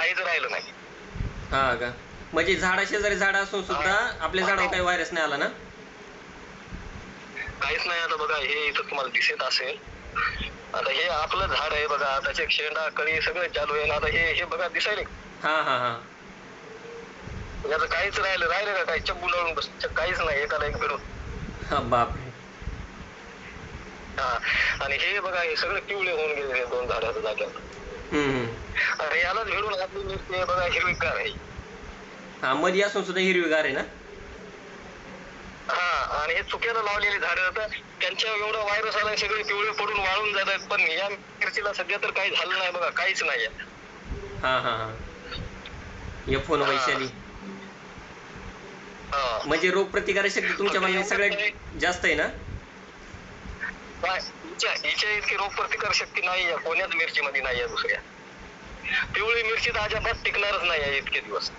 काहीच राहिलं नाही. हा का? म्हणजे झाडा शेजारी झाड असून सुद्धा आपल्या झाडावर काही व्हायरस नाही आला ना? काहीच नाही आता बघा हे इथं तुम्हाला दिसत असेल. आता हे आपलं झाड आहे बघा त्याचे शेंडा कळी सगळं चालू आहे. आता हे हे बघा दिसायले. हा हा हा. याचं काहीच राहिलं राहिलं का काही? चप्पू लावून बस काहीच नाही एकाला एक फिरून. हा बापरे हा. आणि हे बघा हे सगळे पिवळे होऊन गेले दोन झाडाच्या जाग्यावर हम्म हम्म. आणि यालाच भिडून आपली मिरची बघा हिरवीगार आहे. हा मध्ये असून सुद्धा हिरवीगार आहे ना? हा आणि हे चुक्यानं लावलेली झाडं तर त्यांच्या एवढा व्हायरस आला सगळे पिवळे पडून वाळून जात आहेत पण या मिरचीला सध्या तर काही झालं नाही बघा काहीच नाही हा हा हा. या फोन वैशाली. हा. म्हणजे रोग प्रतिकारक शक्ती तुमच्या मनात सगळ्यात जास्त आहे ना? काय हिच्या इतकी रोग प्रतिकार शक्ती नाही आहे कोण्याच मिरचीमध्ये नाही आहे दुसऱ्या. सुरक्षित मिरची तर अजिबात टिकणारच नाही इतके दिवस.